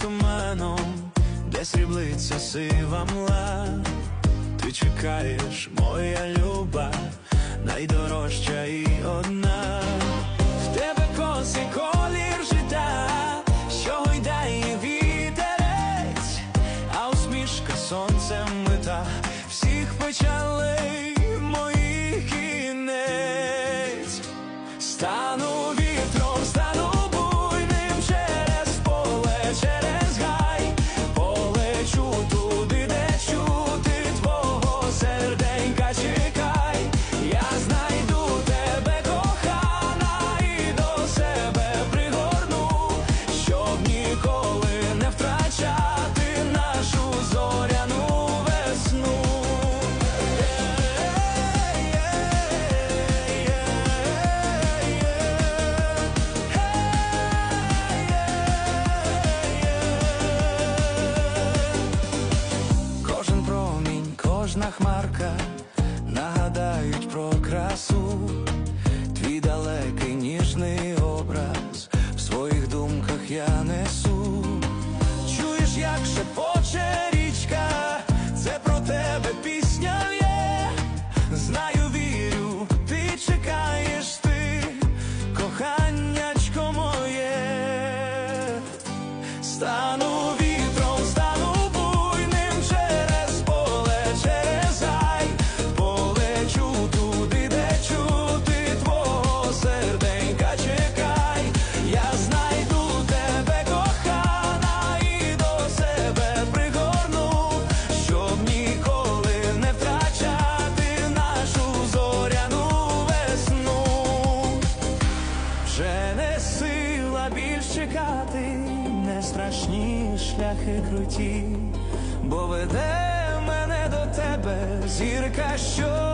туманом, де сріблиться сива мла. Ти чекаєш, моя люба, найдорожча і одна. В тебе косий колір життя, що гойдає вітерець, а усмішка сонцем мита всіх печалей кожна хмарка нагадають про красу, твій далекий ніжний образ в своїх думках я несу. Чуєш, як шепоче чекати, не страшні шляхи круті, бо веде мене до тебе зірка, що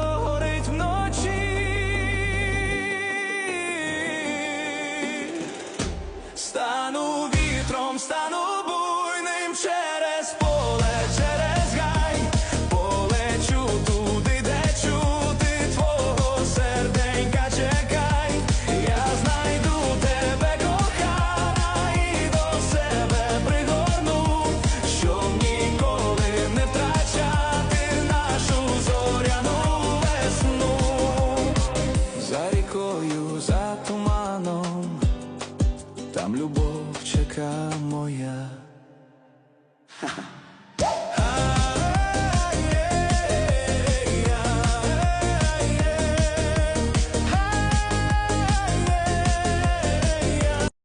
за туманом, там любов чека моя.